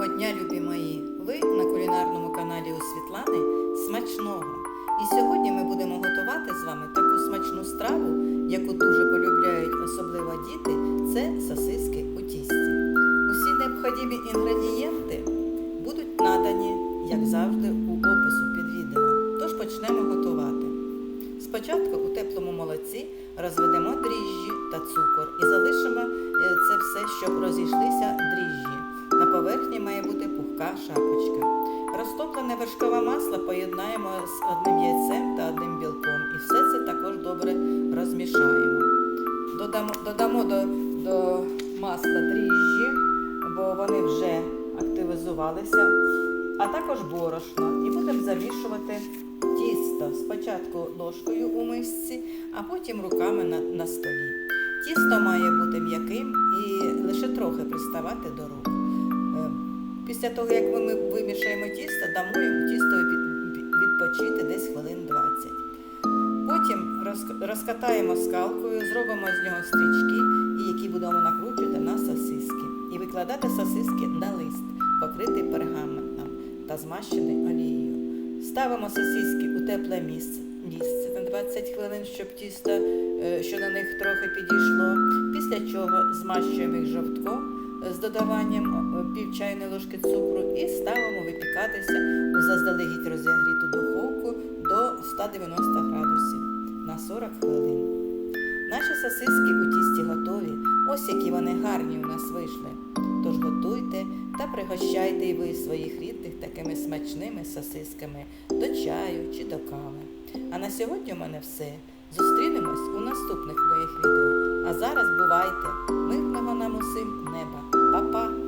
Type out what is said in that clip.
Доброго дня, любі мої! Ви на кулінарному каналі у Світлани Смачного. І сьогодні ми будемо готувати з вами таку смачну страву, яку дуже полюбляють особливо діти. Це сосиски у тісті. Усі необхідні інгредієнти будуть надані, як завжди, у опису під відео. Тож почнемо готувати. Спочатку у теплому молоці розведемо дріжджі та цукор і залишимо е, це все, щоб розійшлися дріжджі. Поверхні має бути пухка шапочка. Розтоплене вершкове масло поєднаємо з одним яйцем та одним білком. І все це також добре розмішаємо. Додамо, додамо до, до масла дріжджі, бо вони вже активізувалися, а також борошно. І будемо замішувати тісто спочатку ложкою у мисці, а потім руками на, на столі. Тісто має бути м'яким і лише трохи приставати до рук. Після того, як ми вимішаємо тісто, дамо йому тісто від- від- відпочити десь хвилин 20. Потім розкатаємо скалкою, зробимо з нього стрічки, які будемо накручувати на сосиски. І викладати сосиски на лист, покритий пергаментом та змащений олією. Ставимо сосиски у тепле місце, місце на 20 хвилин, щоб тісто, е, що на них трохи підійшло. Після чого змащуємо їх жовтком з додаванням е, пів чайної ложки цукру і ставимо випікатися у заздалегідь розігріту духовку до 190 градусів на 40 хвилин. Наші сосиски у тісті готові. Ось які вони гарні у нас вийшли. Тож готуйте та пригощайте і ви своїх рідних такими смачними сосисками до чаю чи до кави. А на сьогодні у мене все. Зустрінемось у наступних моїх синім неба. Па-па!